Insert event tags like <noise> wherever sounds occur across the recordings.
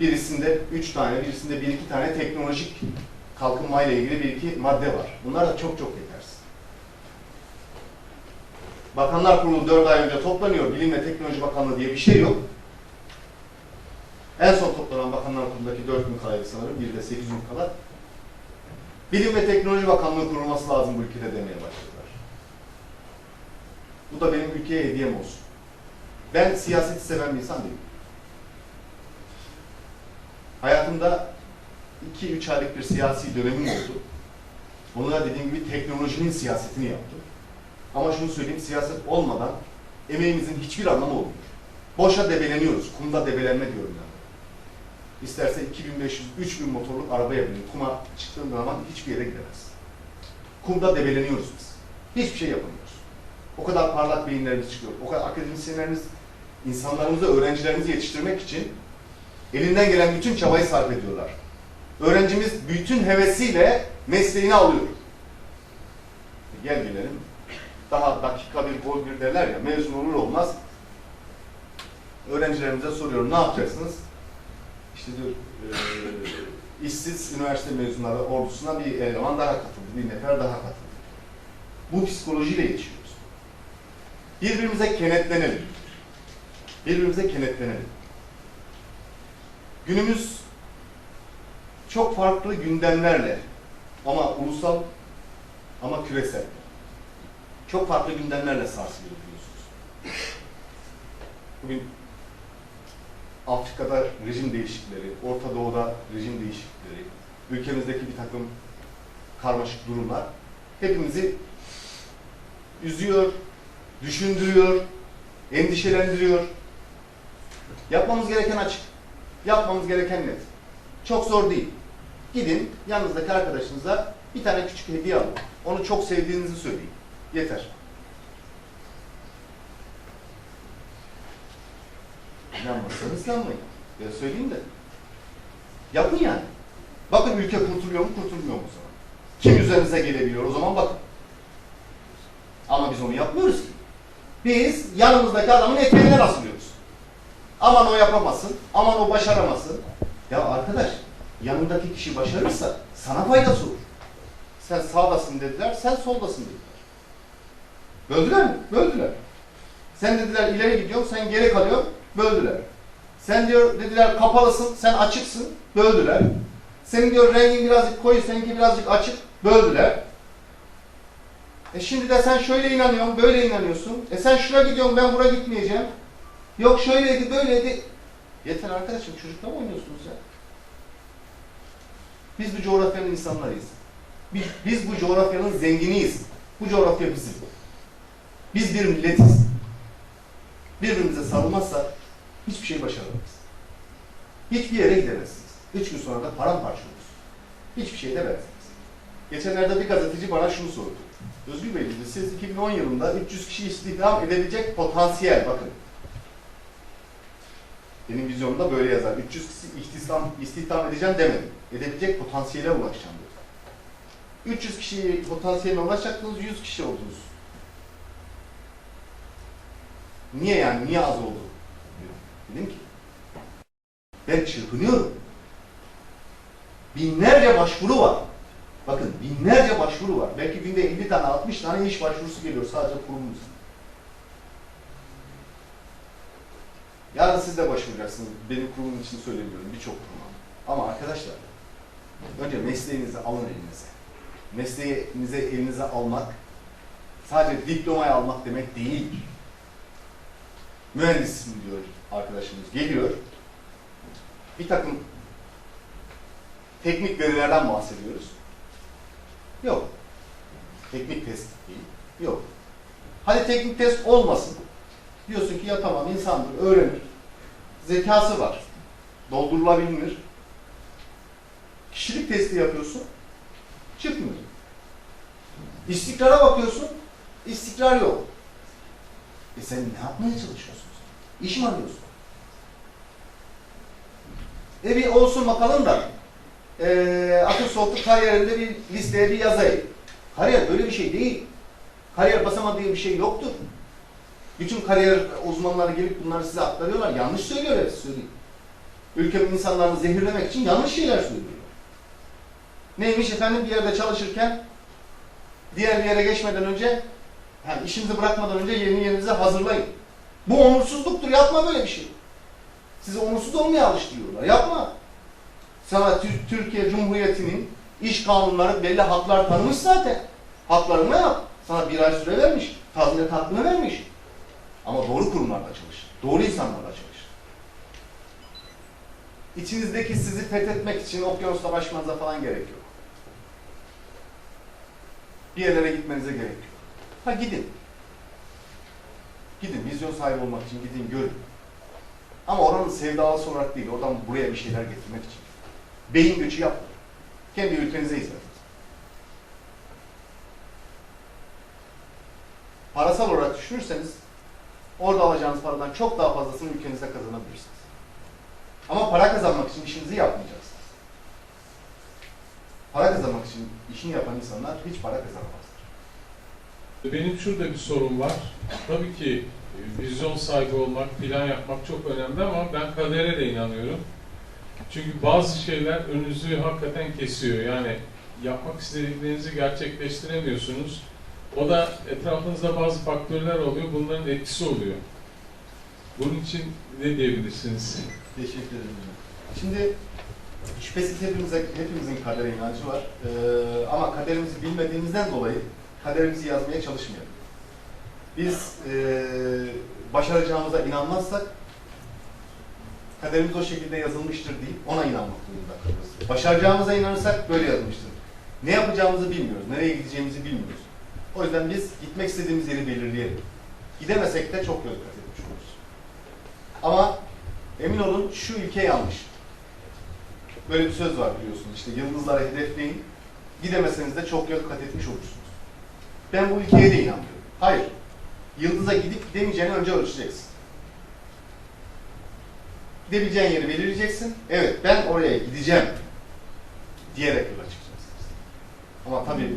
Birisinde üç tane, birisinde bir iki tane teknolojik kalkınma ile ilgili bir iki madde var. Bunlar da çok çok yetersiz. Bakanlar Kurulu 4 ay önce toplanıyor. Bilim ve Teknoloji Bakanlığı diye bir şey yok. En son toplanan Bakanlar Kurulu'ndaki 4 gün kalaydı sanırım. Bir de 8 gün kala. Bilim ve Teknoloji Bakanlığı kurulması lazım bu ülkede demeye başladılar. Bu da benim ülkeye hediyem olsun. Ben siyaseti seven bir insan değilim. Hayatımda 2-3 aylık bir siyasi dönemim oldu. Onu da dediğim gibi teknolojinin siyasetini yaptım. Ama şunu söyleyeyim, siyaset olmadan emeğimizin hiçbir anlamı olmuyor. Boşa debeleniyoruz, kumda debelenme diyorum yani. İsterse 2500-3000 motorluk arabaya binin, kuma çıktığın zaman hiçbir yere gidemez. Kumda debeleniyoruz biz. Hiçbir şey yapamıyoruz. O kadar parlak beyinlerimiz çıkıyor, o kadar akademisyenlerimiz, insanlarımızı, öğrencilerimizi yetiştirmek için elinden gelen bütün çabayı sarf ediyorlar. Öğrencimiz bütün hevesiyle mesleğini alıyor. Gel gelelim. Daha dakika bir, gol bir derler ya, mezun olur olmaz. Öğrencilerimize soruyorum, ne yapacaksınız? İşte diyor, eee işsiz üniversite mezunları ordusuna bir eleman daha katıldı, bir nefer daha katıldı. Bu psikolojiyle yaşıyoruz. Birbirimize kenetlenelim. Birbirimize kenetlenelim. Günümüz çok farklı gündemlerle ama ulusal ama küresel. Çok farklı gündemlerle sarsılıyor biliyorsunuz. Bugün Afrika'da rejim değişiklikleri, Orta Doğu'da rejim değişiklikleri, ülkemizdeki bir takım karmaşık durumlar hepimizi üzüyor, düşündürüyor, endişelendiriyor. Yapmamız gereken açık. Yapmamız gereken net. Çok zor değil. Gidin yanınızdaki arkadaşınıza bir tane küçük hediye alın. Onu çok sevdiğinizi söyleyin. Yeter. İnanmazsanız inanmayın. Ben söyleyeyim de. Yapın yani. Bakın ülke kurtuluyor mu kurtulmuyor mu zaman. Kim üzerinize gelebiliyor o zaman bakın. Ama biz onu yapmıyoruz ki. Biz yanımızdaki adamın eteğine rastlıyoruz. Aman o yapamasın, aman o başaramasın. Ya arkadaş, yanındaki kişi başarırsa sana faydası olur. Sen sağdasın dediler, sen soldasın dediler. Böldüler mi? Böldüler. Sen dediler ileri gidiyorsun, sen geri kalıyorsun, böldüler. Sen diyor dediler kapalısın, sen açıksın, böldüler. Senin diyor rengin birazcık koyu, seninki birazcık açık, böldüler. E şimdi de sen şöyle inanıyorsun, böyle inanıyorsun. E sen şuna gidiyorsun, ben buraya gitmeyeceğim. Yok şöyleydi, böyleydi. Yeter arkadaşım, çocukla mı oynuyorsunuz ya? Biz bu coğrafyanın insanlarıyız. Biz, biz bu coğrafyanın zenginiyiz. Bu coğrafya bizim. Biz bir milletiz. Birbirimize sarılmazsak hiçbir şey başaramayız. Hiçbir yere gidemezsiniz. Üç gün sonra da paramparça olursunuz. Hiçbir şey de vermezsiniz. Geçenlerde bir gazeteci bana şunu sordu. Özgür Bey siz 2010 yılında 300 kişi istihdam edebilecek potansiyel, bakın. Benim vizyonumda böyle yazar. 300 kişi istihdam, istihdam edeceğim demedim. Edebilecek potansiyele ulaşacağım dedi. 300 kişi potansiyeline ulaşacaktınız, 100 kişi oldunuz. Niye yani? Niye az oldu? Dedim ki, ben çırpınıyorum. Binlerce başvuru var. Bakın binlerce başvuru var. Belki günde 50 tane, 60 tane iş başvurusu geliyor sadece kurumumuz. Yarın siz de başvuracaksınız. Benim kurumum için söylemiyorum. Birçok kuruma. Ama arkadaşlar, önce mesleğinizi alın elinize. Mesleğinizi elinize almak, sadece diplomayı almak demek değil. Mühendisim diyor arkadaşımız. Geliyor. Bir takım teknik verilerden bahsediyoruz. Yok. Teknik test değil. Yok. Hadi teknik test olmasın. Diyorsun ki ya tamam insandır, öğrenir. Zekası var. Doldurulabilir. Kişilik testi yapıyorsun. Çıkmıyor. İstikrara bakıyorsun. istikrar yok. E sen ne yapmaya çalışıyorsun? İş mi arıyorsun? E bir olsun bakalım da e, akıl soğukluk kariyerinde bir listeye bir yazayım. Kariyer böyle bir şey değil. Kariyer basamağı diye bir şey yoktur. Bütün kariyer uzmanları gelip bunları size aktarıyorlar. Yanlış söylüyor hepsi söyleyeyim. ülkemin insanlarını zehirlemek için yanlış şeyler söylüyorlar. Neymiş efendim bir yerde çalışırken diğer bir yere geçmeden önce yani işinizi bırakmadan önce yeni yerinize hazırlayın. Bu onursuzluktur. Yapma böyle bir şey. Sizi onursuz olmaya alıştırıyorlar. Yapma. Sana Tür- Türkiye Cumhuriyeti'nin iş kanunları belli haklar tanımış zaten. Haklarını yap. Sana bir ay süre vermiş. Tazminat hakkını vermiş. Ama doğru kurumlarla çalış. Doğru insanlarla çalış. İçinizdeki sizi fethetmek için okyanusta başmanıza falan gerek yok. Bir yerlere gitmenize gerek yok. Ha gidin. Gidin, vizyon sahibi olmak için gidin, görün. Ama oranın sevdalısı olarak değil, oradan buraya bir şeyler getirmek için. Beyin göçü yapmayın. Kendi ülkenize hizmet edin. Parasal olarak düşünürseniz, orada alacağınız paradan çok daha fazlasını ülkenizde kazanabilirsiniz. Ama para kazanmak için işinizi yapmayacaksınız. Para kazanmak için işini yapan insanlar hiç para kazanamazlar. Benim şurada bir sorun var. Tabii ki e, vizyon sahibi olmak, plan yapmak çok önemli ama ben kadere de inanıyorum. Çünkü bazı şeyler önünüzü hakikaten kesiyor. Yani yapmak istediklerinizi gerçekleştiremiyorsunuz. O da etrafınızda bazı faktörler oluyor. Bunların etkisi oluyor. Bunun için ne diyebilirsiniz? Teşekkür ederim. Şimdi şüphesiz hepimize, hepimizin kadere inancı var. Ee, ama kaderimizi bilmediğimizden dolayı kaderimizi yazmaya çalışmayalım. Biz ee, başaracağımıza inanmazsak kaderimiz o şekilde yazılmıştır deyip ona inanmak durumunda kalırız. Başaracağımıza inanırsak böyle yazılmıştır. Ne yapacağımızı bilmiyoruz, nereye gideceğimizi bilmiyoruz. O yüzden biz gitmek istediğimiz yeri belirleyelim. Gidemesek de çok göz kat etmiş oluruz. Ama Emin olun şu ilke yanlış. Böyle bir söz var biliyorsunuz işte yıldızlara hedefleyin. Gidemeseniz de çok yol kat etmiş olursunuz. Ben bu ilkeye de inanmıyorum. Hayır. Yıldıza gidip gidemeyeceğini önce ölçeceksin. Gidebileceğin yeri belirleyeceksin. Evet ben oraya gideceğim diyerek yola çıkacaksınız. Ama tabii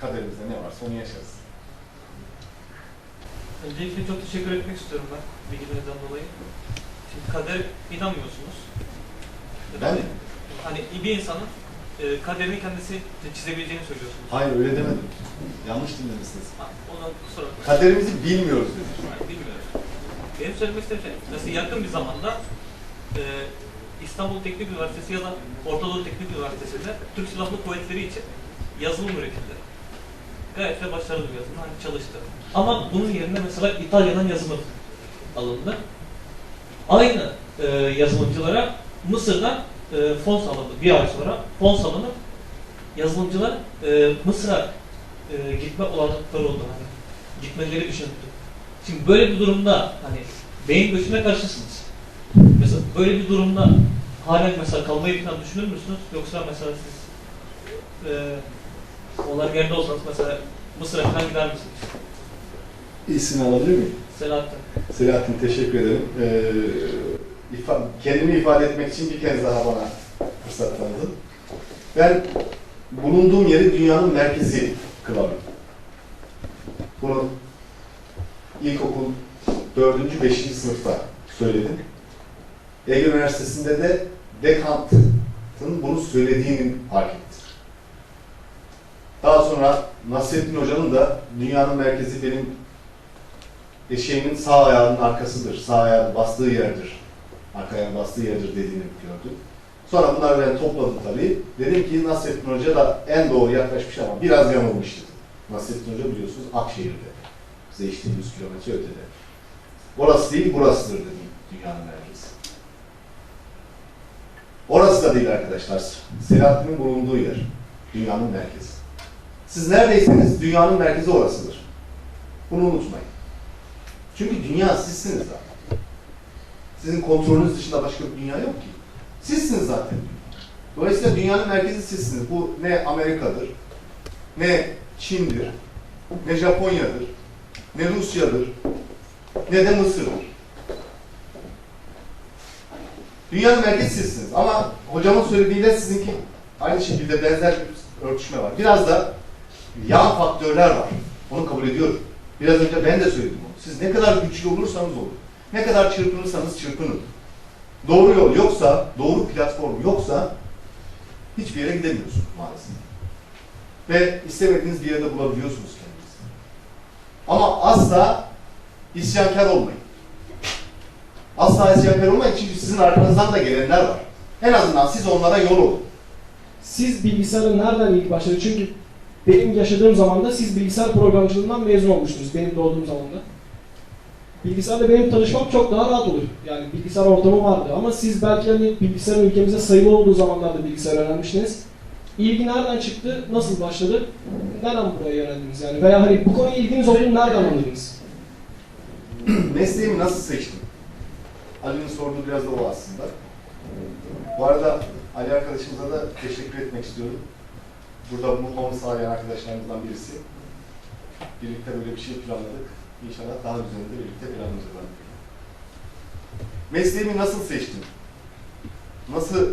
kaderimizde ne varsa onu yaşarız. Öncelikle çok teşekkür etmek istiyorum ben bilgilerinizden dolayı. Şimdi kader inanmıyorsunuz. Ben- Hani bir insanın e, kaderini kendisi çizebileceğini söylüyorsunuz. Hayır öyle demedim. Yanlış dinlemişsiniz. Ha, ona kusura bakmayın. Kaderimizi bilmiyoruz dedim. Yani bilmiyorum. Benim söylemek istediğim şey, mesela yakın bir zamanda e, İstanbul Teknik Üniversitesi ya da Orta Doğu Teknik Üniversitesi'nde Türk Silahlı Kuvvetleri için yazılım üretildi. Gayet de başarılı bir yazılım, hani çalıştı. Ama bunun yerine mesela İtalya'dan yazılım alındı. Aynı e, yazılımcılara Mısır'dan e, fon salındı. Bir ay sonra fon salınıp yazılımcılar e, Mısır'a e, gitme olanakları oldu. Hani gitmeleri düşünüldü. Şimdi böyle bir durumda hani beyin göçüne karşısınız. Mesela böyle bir durumda halen mesela kalmayı falan düşünür müsünüz? Yoksa mesela siz e, onlar yerinde olsanız mesela Mısır'a falan gider misiniz? İsmini alabilir miyim? Selahattin. Selahattin teşekkür ederim. Ee, ifa- kendimi ifade etmek için bir kez daha bana fırsat tanıdın. Ben bulunduğum yeri dünyanın merkezi kılarım. Bunu ilkokul 4. 5. sınıfta söyledim. Ege Üniversitesi'nde de Descartes'in bunu söylediğini fark ettim. Daha sonra Nasrettin Hoca'nın da dünyanın merkezi benim eşeğimin sağ ayağının arkasıdır, sağ ayağının bastığı yerdir, arka ayağının bastığı yerdir dediğini gördüm. Sonra bunları ben topladım tabii. Dedim ki Nasrettin Hoca da en doğru yaklaşmış ama biraz yanılmış dedim. Nasrettin Hoca biliyorsunuz Akşehir'de. Bize işte 100 kilometre ötede. Orası değil, burasıdır dedim dünyanın merkezi. Orası da değil arkadaşlar. Selahattin'in bulunduğu yer. Dünyanın merkezi. Siz neredeyseniz dünyanın merkezi orasıdır. Bunu unutmayın. Çünkü dünya sizsiniz zaten. Sizin kontrolünüz dışında başka bir dünya yok ki. Sizsiniz zaten. Dolayısıyla dünyanın merkezi sizsiniz. Bu ne Amerika'dır, ne Çin'dir, ne Japonya'dır, ne Rusya'dır, ne de Mısır'dır. Dünyanın merkezi sizsiniz. Ama hocamın söylediğiyle sizinki aynı şekilde benzer bir örtüşme var. Biraz da yan faktörler var. Onu kabul ediyorum. Biraz önce ben de söyledim onu. Siz ne kadar güçlü olursanız olun. Ne kadar çırpınırsanız çırpının. doğru yol yoksa, doğru platform yoksa hiçbir yere gidemiyorsunuz maalesef. Ve istemediğiniz bir yerde bulabiliyorsunuz kendinizi. Ama asla isyankar olmayın. Asla isyankar olmayın çünkü sizin arkanızdan da gelenler var. En azından siz onlara yol olun. Siz bilgisayara nereden ilk başladı? Çünkü benim yaşadığım zamanda siz bilgisayar programcılığından mezun olmuştunuz benim doğduğum zamanda. Bilgisayarla benim tanışmam çok daha rahat olur. Yani bilgisayar ortamı vardı ama siz belki hani bilgisayarın ülkemizde sayılı olduğu zamanlarda bilgisayar öğrenmiştiniz. İlgi nereden çıktı? Nasıl başladı? Neden buraya yöneldiniz yani? Veya hani bu konuya ilginiz olduğunu nereden anladınız? <clears throat> Mesleğimi nasıl seçtim? Ali'nin sorduğu biraz da o aslında. Bu arada Ali arkadaşımıza da teşekkür etmek istiyorum. Burada mutfağımı sağlayan arkadaşlarımızdan birisi. Birlikte böyle bir şey planladık. İnşallah daha üzerinde birlikte planlayacağız. Mesleğimi nasıl seçtim? Nasıl,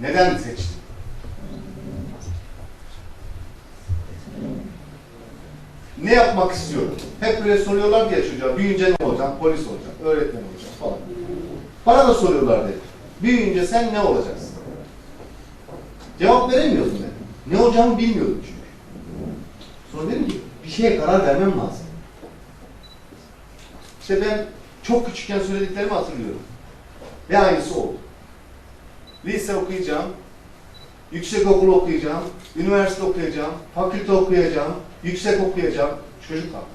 neden seçtim? Ne yapmak istiyorum? Hep böyle soruyorlar diye çocuğa, büyüyünce ne olacaksın? Polis olacaksın, öğretmen olacaksın falan. Bana da soruyorlar dedi. Büyüyünce sen ne olacaksın? Cevap veremiyordum ben. Ne olacağımı bilmiyordum çünkü. Sonra dedim ki bir şeye karar vermem lazım. İşte ben çok küçükken söylediklerimi hatırlıyorum. Ve aynısı oldu. Lise okuyacağım, yüksek okul okuyacağım, üniversite okuyacağım, fakülte okuyacağım, yüksek okuyacağım. Çocuk haklı.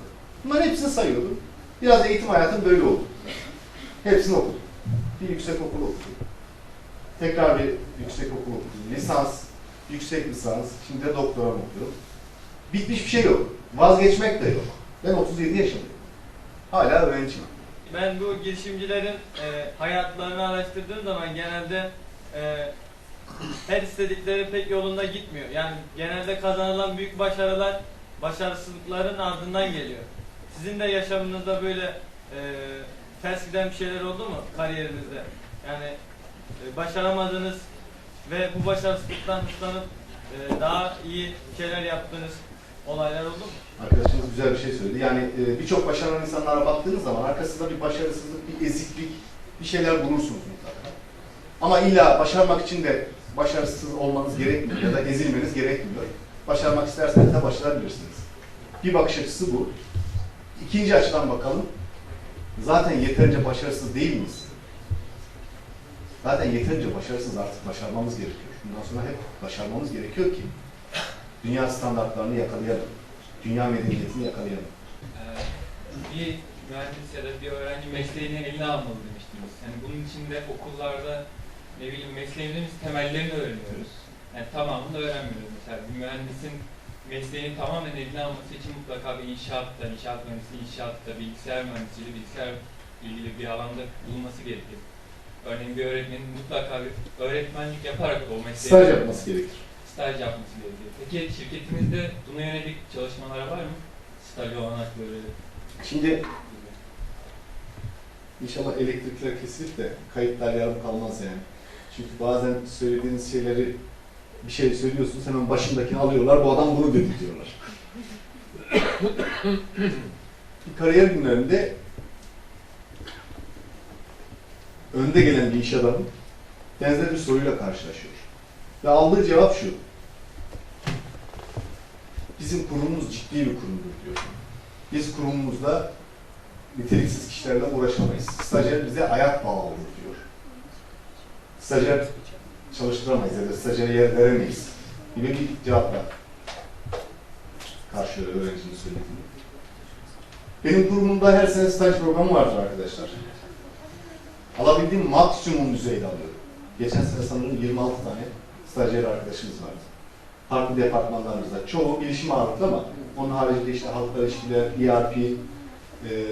Bunların hepsini sayıyordum. Biraz eğitim hayatım böyle oldu. Hepsini okudum. Bir yüksek okul okudum. Tekrar bir yüksek okul. Lisans, yüksek lisans, şimdi de doktoram okuyorum. Bitmiş bir şey yok. Vazgeçmek de yok. Ben 37 yaşındayım. Hala öğrenciyim. Ben bu girişimcilerin e, hayatlarını araştırdığım zaman genelde e, her istedikleri pek yolunda gitmiyor. Yani genelde kazanılan büyük başarılar başarısızlıkların ardından geliyor. Sizin de yaşamınızda böyle e, ters giden bir şeyler oldu mu kariyerinizde? Yani e, başaramadığınız ve bu başarısızlıktan hırslanıp e, daha iyi şeyler yaptığınız olaylar oldu mu? Arkadaşımız güzel bir şey söyledi. Yani e, birçok başaran insanlara baktığınız zaman arkasında bir başarısızlık, bir eziklik, bir şeyler bulursunuz mutlaka. Ama illa başarmak için de başarısız olmanız gerekmiyor ya da ezilmeniz gerekmiyor. Başarmak isterseniz de başarabilirsiniz. Bir bakış açısı bu. İkinci açıdan bakalım. Zaten yeterince başarısız değil miyiz? Zaten yeterince başarısız artık başarmamız gerekiyor. Bundan sonra hep başarmamız gerekiyor ki dünya standartlarını yakalayalım. Dünya medeniyetini yakalayalım. Ee, bir mühendis ya da bir öğrenci mesleğini eline almalı demiştiniz. Yani bunun için de okullarda ne bileyim mesleğimizin temellerini öğreniyoruz. Yani tamamını öğrenmiyoruz. Mesela bir mühendisin mesleğini tamamen eline alması için mutlaka bir inşaatta, inşaat mühendisi inşaatta, bilgisayar mühendisiyle bilgisayar ilgili bir alanda bulunması gerekir. Örneğin bir öğretmenin mutlaka bir öğretmenlik yaparak o mesleği Staj yapması gerekir. staj yapması gerekiyor. Peki şirketinizde buna yönelik çalışmalar var mı? Staj olanak böyle Şimdi inşallah elektrikler kesilip de kayıtlar yarım kalmaz yani. Çünkü bazen söylediğiniz şeyleri bir şey söylüyorsunuz hemen başındakini alıyorlar. Bu adam bunu dedi diyorlar. <coughs> kariyer günlerinde önde gelen bir iş adamı benzer bir soruyla karşılaşıyor. Ve aldığı cevap şu. Bizim kurumumuz ciddi bir kurumdur diyor. Biz kurumumuzda niteliksiz kişilerle uğraşamayız. Stajyer bize ayak bağı olur diyor. Stajyer çalıştıramayız ya da stajyere yer veremeyiz gibi bir cevapla karşılıyor öğrencinin söylediğini. Benim kurumumda her sene staj programı vardır arkadaşlar. Alabildiğim maksimum düzeyde alıyorum. Geçen sene sanırım 26 tane stajyer arkadaşımız vardı. Farklı departmanlarımızda. Çoğu bilişim ağırlıklı ama onun haricinde işte halkla ilişkiler, ERP, e,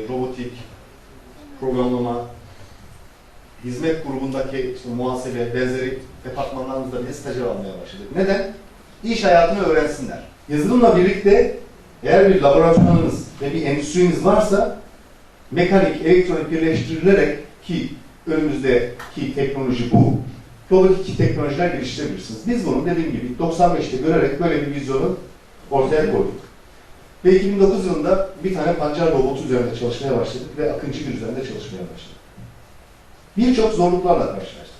robotik, programlama, hizmet grubundaki işte muhasebe, benzeri departmanlarımızda bile stajyer almaya başladık. Neden? İş hayatını öğrensinler. Yazılımla birlikte eğer bir laboratuvarınız ve bir endüstriniz varsa mekanik, elektronik birleştirilerek ki önümüzdeki teknoloji bu. Robotik teknolojiler geliştirebilirsiniz. Biz bunu dediğim gibi 95'te görerek böyle bir vizyonu ortaya koyduk. Ve 2009 yılında bir tane pancar robotu üzerinde çalışmaya başladık ve Akıncı üzerinde çalışmaya başladık. birçok zorluklarla karşılaştık.